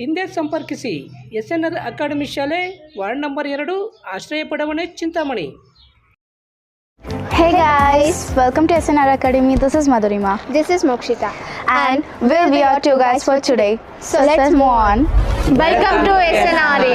ಹಿಂದೆ ಸಂಪರ್ಕಿಸಿ S N R academy ಶಾಲೆ ವಾರ್ಡ್ ನಂಬರ್ ಎರಡು ಆಶ್ರಯ ಪಡವಣೆ Chintamani Hey guys, welcome to SNR Academy. This is Madhurima. This is Mokshita. And we'll be your two guys for today. So let's move on. Welcome to SNRA.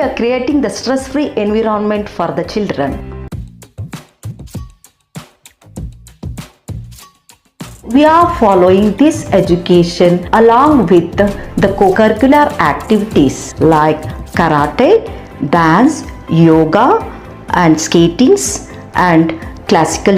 we are creating the stress free environment for the children. We are following this education along with the co-curricular activities like karate, dance, yoga and skatings and classical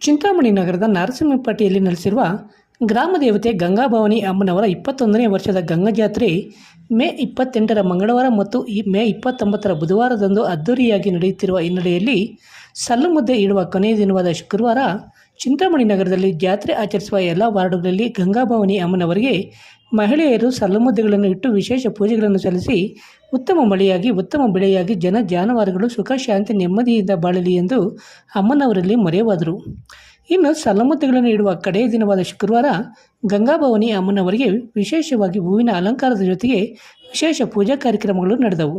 Chintamani ನಗರದ ನರಸಿಂಹಪಟ್ಟಿಯಲ್ಲಿ ನೆಲೆಸಿರುವ ಗ್ರಾಮ ದೇವತೆ ಗಂಗಾಭವಾನಿ ಅಮ್ಮನವರ ಇಪ್ಪತ್ತೊಂದನೇ ವರ್ಷದ ಗಂಗಾ ಜಾತ್ರೆ ಮೇ ಇಪ್ಪತ್ತೆಂಟರ ಮಂಗಳವಾರ ಮತ್ತು ಈ ಮೇ ಇಪ್ಪತ್ತೊಂಬತ್ತರ ಬುಧವಾರದಂದು ಅದ್ದೂರಿಯಾಗಿ ನಡೆಯುತ್ತಿರುವ ಹಿನ್ನೆಲೆಯಲ್ಲಿ ಸಲ್ಲು ಮುದ್ದೆ ಇಡುವ ಕೊನೆಯ ದಿನವಾದ ಶುಕ್ರವಾರ ಚಿಂತಾಮಣಿ ನಗರದಲ್ಲಿ ಜಾತ್ರೆ ಆಚರಿಸುವ ಎಲ್ಲ ವಾರ್ಡುಗಳಲ್ಲಿ ಗಂಗಾಭವಾನಿ ಅಮ್ಮನವರಿಗೆ ಮಹಿಳೆಯರು ಸಲ್ಲು ಮುದ್ದೆಗಳನ್ನು ಇಟ್ಟು ವಿಶೇಷ ಪೂಜೆಗಳನ್ನು ಸಲ್ಲಿಸಿ ಉತ್ತಮ ಮಳೆಯಾಗಿ, ಉತ್ತಮ ಬೆಳೆಯಾಗಿ, ಜನ ಜಾನುವಾರುಗಳು ಸುಖ, ಶಾಂತಿ, ನೆಮ್ಮದಿಯಿಂದ ಬಾಳಲಿ ಎಂದು ಅಮ್ಮನವರಲ್ಲಿ ಮೊರೆವಾದರು. ಇನ್ನು ಸಲ್ಲಮುದ್ದೆಗಳನ್ನು ಇಡುವ ಕಡೆಯ ದಿನವಾದ ಶುಕ್ರವಾರ ಗಂಗಾಭವನಿ ಅಮ್ಮನವರಿಗೆ ವಿಶೇಷವಾಗಿ ಹೂವಿನ ಅಲಂಕಾರದ ಜೊತೆಗೆ ವಿಶೇಷ ಪೂಜಾ ಕಾರ್ಯಕ್ರಮಗಳು ನಡೆದವು.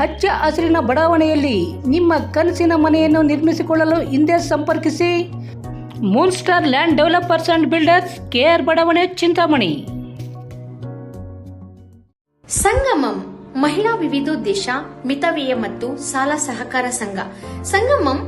ಹಚ್ಚ ಹಸಿರಿನ ಬಡಾವಣೆಯಲ್ಲಿ ನಿಮ್ಮ ಕನಸಿನ ಮನೆಯನ್ನು ನಿರ್ಮಿಸಿಕೊಳ್ಳಲು ಹಿಂದೆ ಸಂಪರ್ಕಿಸಿ. Moonstar land developers and builders KR ಬಡಾವಣೆ, ಚಿಂತಾಮಣಿ. ಸಂಗಮಂ, ಮಹಿಳಾ ವಿವಿಧೋದ್ದೇಶ, ಮಿತವ್ಯಯ ಮತ್ತು ಸಾಲ ಸಹಕಾರ ಸಂಘ. ಸಂಗಮಂ